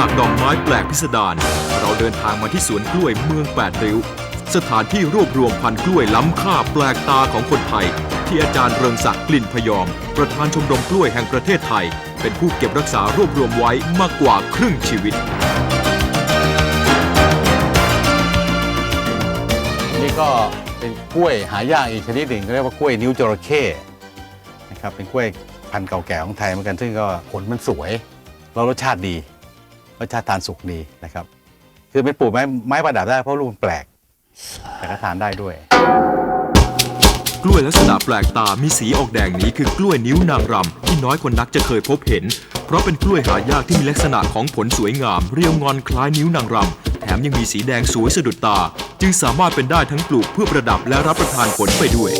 จากดอกไม้แปลกพิสดารเราเดินทางมาที่สวนกล้วยเมืองแปดริ้ว สถานที่รวบรวมพันธุ์กล้วยล้ำค่าแปลกตาของคนไทย ที่อาจารย์เริงศักดิ์กลิ่นพยอม ประธานชมรมกล้วยแห่งประเทศไทย เป็นผู้เก็บรักษารวบรวมไว้มากกว่าครึ่งชีวิต นี่ก็เป็นกล้วยหายากอีกชนิดหนึ่งเขาเรียกว่ากล้วยนิ้วจระเข้นะครับเป็นกล้วยพันธุ์เก่าแก่ของไทยเหมือนกันซึ่งก็ผลมันสวยแล้วรสชาติดี รสชาติทานสุกดีนะครับ คือเป็นปลูกไม้ไม้ประดับได้เพราะลูกมันแปลก แต่ก็ทานได้ด้วย กล้วยลักษณะแปลกตา มีสีออกแดงนี้คือกล้วยนิ้วนางรำที่น้อยคนนักจะเคยพบเห็น เพราะเป็นกล้วยหายากที่มีลักษณะของผลสวยงาม เรียวงอนคล้ายนิ้วนางรำ แถมยังมีสีแดงสวยสะดุดตา จึงสามารถเป็นได้ทั้งปลูกเพื่อประดับและรับประทานผลไปด้วย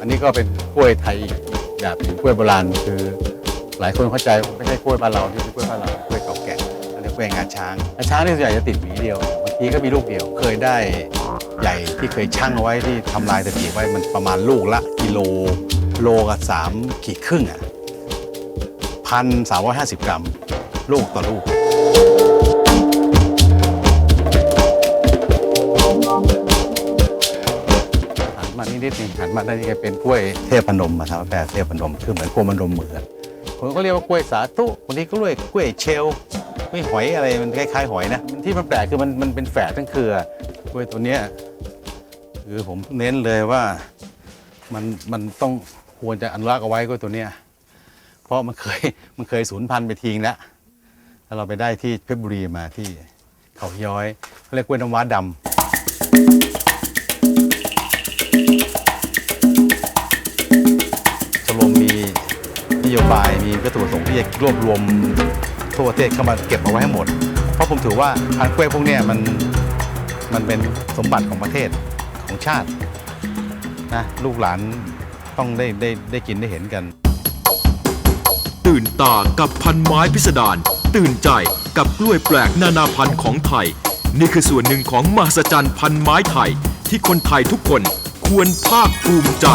อันนี้ก็เป็นกล้วยไทยอีกแบบหนึ่งกล้วยโบราณคือ หลายคนเข้าใจไม่ใช่กล้วยบ้านเราที่เป็นกล้วยบ้านเรากล้วยเก่าแก่อันนี้กล้วยงาช้างงาช้างนี่ส่วนใหญ่จะติดหวีเดียวบางทีก็มีลูกเดียว เคยได้ใหญ่ที่เคยชั่งเอาไว้ที่ทำลายสถิติไว้มันประมาณลูกละกิโลโลกับสามขีดครึ่งอะพันสามร้อยห้าสิบกรัม ลูกต่อลูกหันมานิดนิดนึงหันมาได้นี่เป็นกล้วยเทพนมมาทำแปลเทพนมคือเหมือนกล้วยมันนมเหมือน คนก็เรียกว่ากล้วยสาธุบางทีก็เรียกกล้วยเชลกล้วยหอยอะไรมันคล้ายๆหอยนะที่มันแปลกคือมันมันเป็นแฝดทั้งเครือกล้วยตัวเนี้ยคือผมเน้นเลยว่ามันมันต้องควรจะอนุรักษ์เอาไว้กล้วยตัวเนี้ยเพราะมันเคยมันเคยสูญพันธุ์ไปทิ้งแล้วแล้วเราไปได้ที่เพชรบุรีมาที่เขาย้อยเขาเรียกกล้วยน้ำว้าดำชมรมมีนโยบาย วัตถุประสงค์ที่จะรวบรวมทั่วประเทศเข้ามาเก็บเอาไว้ให้หมด เพราะผมถือว่าพันกล้วยพวกนี้มันมันเป็นสมบัติของประเทศของชาตินะลูกหลานต้องได้ได้ได้กินได้เห็นกัน ตื่นตากับพันไม้พิสดารตื่นใจกับกล้วยแปลกนานาพันธุ์ของไทย นี่คือส่วนหนึ่งของมหัศจรรย์พันไม้ไทย ที่คนไทยทุกคนควรภาคภูมิใจ